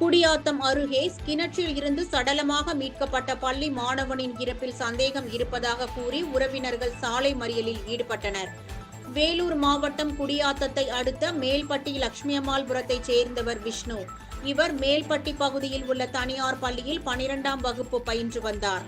குடியாத்தம் அருகே கிணற்றில் இருந்து சடலமாக மீட்கப்பட்ட பள்ளி மாணவனின் இறப்பில் சந்தேகம் இருப்பதாக கூறி உறவினர்கள் சாலை மறியலில் ஈடுபட்டனர். வேலூர் மாவட்டம் குடியாத்தத்தை அடுத்த மேல்பட்டி லட்சுமியம்மாள்புரத்தைச் சேர்ந்தவர் விஷ்ணு. இவர் மேல்பட்டி பகுதியில் உள்ள தனியார் பள்ளியில் பனிரெண்டாம் வகுப்பு பயின்று வந்தார்.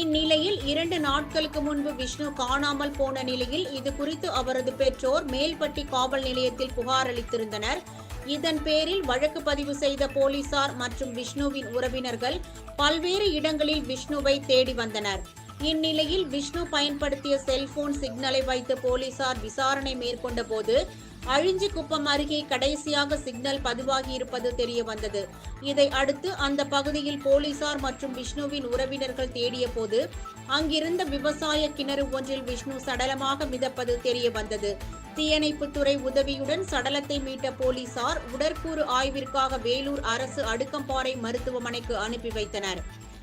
இந்நிலையில் இரண்டு நாட்களுக்கு முன்பு விஷ்ணு காணாமல் போன நிலையில் இது குறித்து அவரது பெற்றோர் மேல்பட்டி காவல் நிலையத்தில் புகார் அளித்திருந்தனர். இதன் பேரில் வழக்கு பதிவு செய்த போலீசார் மற்றும் விஷ்ணுவின் உறவினர்கள் பல்வேறு இடங்களில் விஷ்ணுவை தேடி வந்தனர். இந்நிலையில் விஷ்ணு பயன்படுத்திய செல்போன் சிக்னலை வைத்து போலீசார் விசாரணை மேற்கொண்ட போது அழிஞ்சிக்குப்பம் அருகே கடைசியாக சிக்னல் பதிவாகி இருப்பது தெரிய வந்தது. இதை அடுத்து அந்த பகுதியில் போலீசார் மற்றும் விஷ்ணுவின் உறவினர்கள் தேடிய போது அங்கிருந்த விவசாய கிணறு ஒன்றில் விஷ்ணு சடலமாக மிதப்பது தெரிய வந்தது. தீயணைப்புத்துறை உதவியுடன் சடலத்தை மீட்ட போலீசார் உடற்கூறு ஆய்விற்காக வேலூர் அரசு அடுக்கம்பாறை மருத்துவமனைக்கு அனுப்பி வைத்தனர்.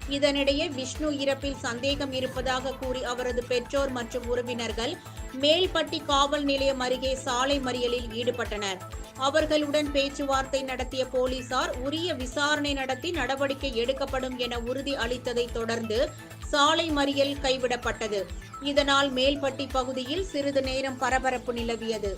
இதனிடையே விஷ்ணு இறப்பில் சந்தேகம் இருப்பதாக கூறி அவரது பெற்றோர் மற்றும் உறவினர்கள் மேல்பட்டி காவல் நிலையம் அருகே சாலை மறியலில் ஈடுபட்டனர். அவர்களுடன் பேச்சுவார்த்தை நடத்திய போலீசார் உரிய விசாரணை நடத்தி நடவடிக்கை எடுக்கப்படும் என உறுதி அளித்ததை தொடர்ந்து சாலை மறியல் கைவிடப்பட்டது. இதனால் மேல்பட்டி பகுதியில் சிறிது நேரம் பரபரப்பு நிலவியது.